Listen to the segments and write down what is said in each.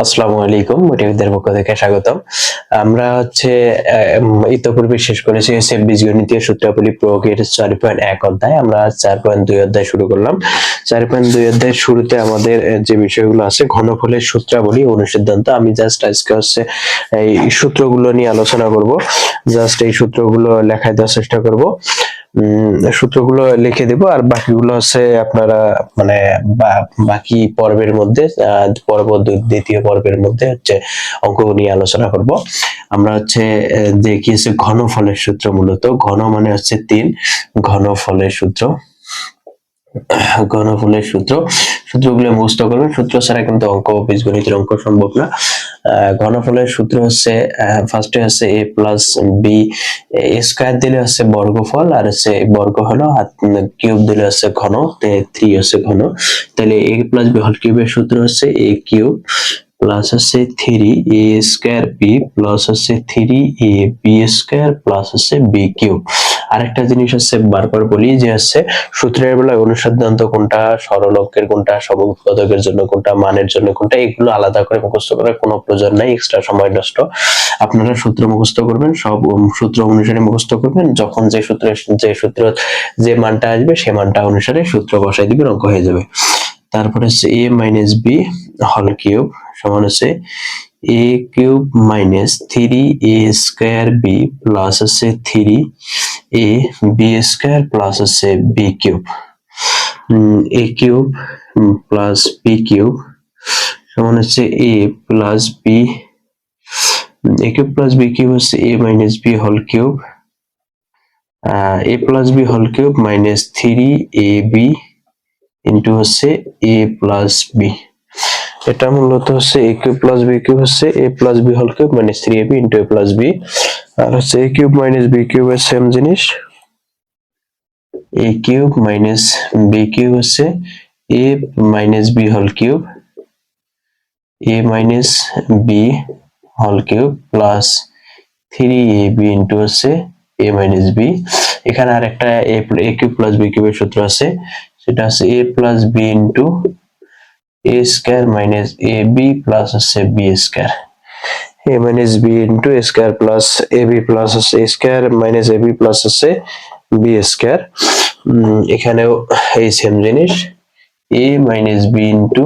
আসসালামু আলাইকুম, মোটিভিদের পক্ষ থেকে স্বাগতম। আমরা হচ্ছে ইতোপূর্বে শেষ করেছি হচ্ছে বীজগণিতীয় সূত্রাবলী প্রয়োগের চার পয়েন্ট এক অধ্যায়। আমরা চার পয়েন্ট দুই অধ্যায় শুরু করলাম। চার পয়েন্ট দুই অধ্যায়ের শুরুতে আমাদের যে বিষয়গুলো আছে, ঘনফলের সূত্রাবলী অনুসিদ্ধান্ত। আমি জাস্ট আজকে হচ্ছে, এই সূত্রগুলো নিয়ে আলোচনা করব। জাস্ট এই সূত্রগুলো লেখায় দেওয়ার চেষ্টা করব। সূত্রগুলো লিখে দেব আর বাকিগুলো হচ্ছে আপনারা মানে বাকি পর্বের মধ্যে পর্ব দ্বিতীয় পর্বের মধ্যে হচ্ছে অঙ্ক নিয়ে আলোচনা করব। আমরা হচ্ছে দেখি হচ্ছে ঘনফলের সূত্র মূলত। ঘন মানে হচ্ছে তিন, ঘনফলের সূত্র। ঘনফলের সূত্র। সূত্রগুলো মুখস্থ করবেন। সূত্র ছাড়া কিন্তু অঙ্ক, বীজগণিতের অঙ্ক সম্ভব না। ঘনফলের সূত্র হচ্ছে ফার্স্টে হচ্ছে এ প্লাস বি স্কোয়ার দিলে হচ্ছে বর্গফল আর হচ্ছে বর্গ হলো আর কিউব দিলে হচ্ছে ঘন থ্রি হচ্ছে ঘন। তাহলে এ প্লাস বি হল কিউবের সূত্র হচ্ছে এ কিউব প্লাস হচ্ছে three A square B plus হচ্ছে three A B square plus হচ্ছে বি কিউব আরেকটা জিনিস হচ্ছে বারবার বলি যে হচ্ছে সূত্রের বেলায় অনুসিদ্ধান্ত কোনটা সরলকের কোনটা সমুৎপাদকের জন্য, কোনটা মানের জন্য, কোনটা এগুলো আলাদা করে মুখস্থ করার কোনো প্রয়োজন নাই এক্সট্রা সময় নষ্ট। আপনারা সূত্র মুখস্থ করবেন, সব সূত্র অনুসারে মুখস্থ করবেন, যখন যে সূত্র যে সূত্র, যে মানটা আসবে, সে মানটা অনুসারে সূত্র বসাই দিবেন, অঙ্ক হয়ে যাবে। তারপরে হচ্ছে এ মাইনাস বি হল কিউব সমান হচ্ছে A cube minus three A square B plus হচ্ছে three A B square plus হচ্ছে B cube A cube plus B cube সমান হচ্ছে A plus B A cube plus B cube হচ্ছে A minus B whole cube A plus B whole cube minus three A B into হচ্ছে এ plus B এটা মূলত হচ্ছে A cube plus B cube হচ্ছে A plus B whole cube minus three A B into A plus B আর হচ্ছে এ cube minus B কিউবের same জিনিস। A cube minus B cube হচ্ছে A minus B whole cube A minus B whole cube plus three A B into হচ্ছে এ minus B এখানে আর একটা এ cube plus B কিউবের সূত্র আছে। সেটা হচ্ছে A plus B into A square minus A B plus হচ্ছে B square A minus B into A square plus A B plus হচ্ছে A square minus A B plus হচ্ছে B square এখানেও এই সেম জিনিস। A minus B into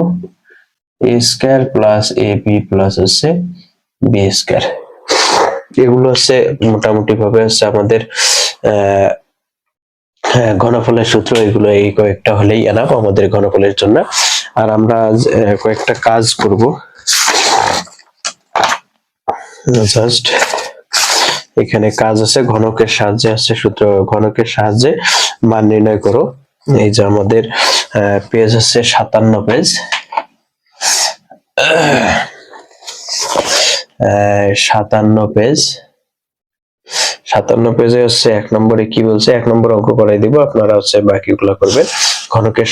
A square plus A B plus হচ্ছে B square এগুলো হচ্ছে মোটামুটি ভাবে হচ্ছে আমাদের, আহ ঘনফলের সূত্র এগুলো এই কয়েকটা হলেই এনাফ আমাদের ঘনফলের জন্য। আর আমরা কয়েকটা কাজ করব। জাস্ট এখানে কাজ আছে, ঘনকের সাহায্যে আছে সূত্র। ঘনকের সাহায্যে মান নির্ণয় করো। এই যে আমাদের পেজ হচ্ছে সাতান্ন পেজ। সাতান্ন পেজ। সাতান্ন পেজে হচ্ছে এক নম্বরে কি বলছে? এক নম্বর অঙ্ক করাই দিব। আপনারা হচ্ছে বাকিগুলো করবেন। ঘনকের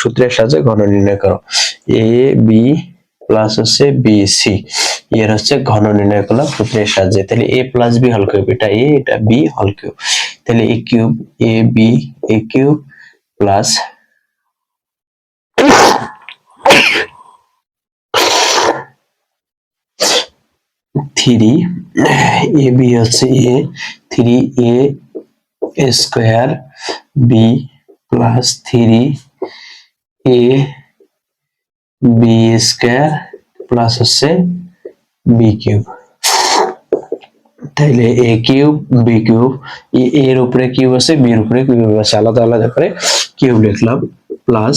সূত্রের সাহায্যে ঘন নির্ণয় করো। এ বি প্লাস হচ্ছে বি সি এর হচ্ছে ঘন নির্ণয় করলাম সূত্রের সাহায্যে। তাহলে এ প্লাস বি হল কিউব এটা এ এটা বি হল কিউব তাহলে A cube A B A cube plus three A B হচ্ছে A three A square B plus three A B square plus হচ্ছে বি কিউব তাইলে এ কিউব বি কিউব এর উপরে কিউব আছে বি এর উপরে কিউব আছে আলাদা আলাদা করে কিউব লিখলাম plus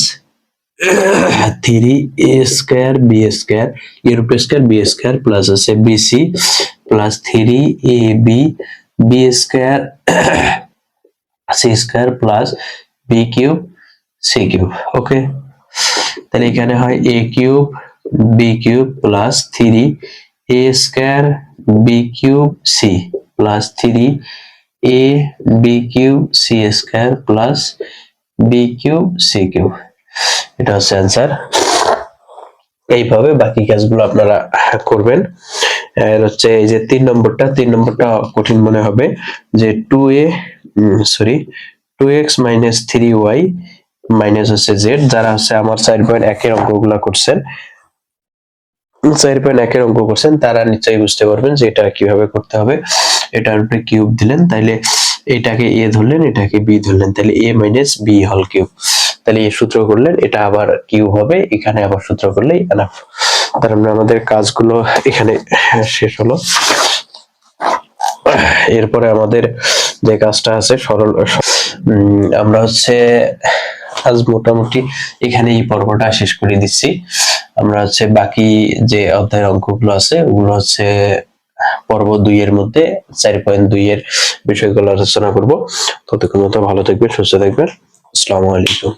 three A square B square এর উপরে স্কোয়ার বি স্কোয়ার প্লাস আছে BC plus three A B B square C square plus B cube C cube okay তাহলে এখানে হয় A cube B cube plus three A square B cube C plus three A B cube C square plus B cube C cube এটা হচ্ছে answer এইভাবে বাকি কাজগুলো আপনারা করবেন। এর হচ্ছে এই যে তিন নম্বরটা তিন নম্বরটা কঠিন মনে হবে যে two A sorry two X minus three Y minus হচ্ছে জেড যারা হচ্ছে আমার সাইড পয়েন্ট একের অঙ্কগুলা করছেন, চার পয়েন্ট একের অঙ্ক করছেন, তারা নিশ্চয়ই বুঝতে পারবেন যে এটা কীভাবে করতে হবে। এটার উপরে কিউব দিলেন, তাইলে এটাকে এ ধরলেন, এটাকে বি ধরলেন তাহলে এ মাইনাস বি হল কিউব তাহলে এ সূত্র করলেন এটা আবার কিউব হবে, এখানে আবার সূত্র করলেই এনাফ তার মানে আমাদের কাজগুলো এখানে শেষ হলো। এরপরে আমাদের যে কাজটা আছে, সরল আমরা হচ্ছে আজ মোটামুটি এখানে এই পর্বটা শেষ করে দিচ্ছি। আমরা হচ্ছে বাকি যে অধ্যায়ের অঙ্কগুলো আছে, ওগুলো হচ্ছে পর্ব দুই এর মধ্যে, চার পয়েন্ট দুই এর বিষয়গুলো আলোচনা করব। ততক্ষণ মতো ভালো থাকবেন, সুস্থ থাকবেন। আসসালামু আলাইকুম।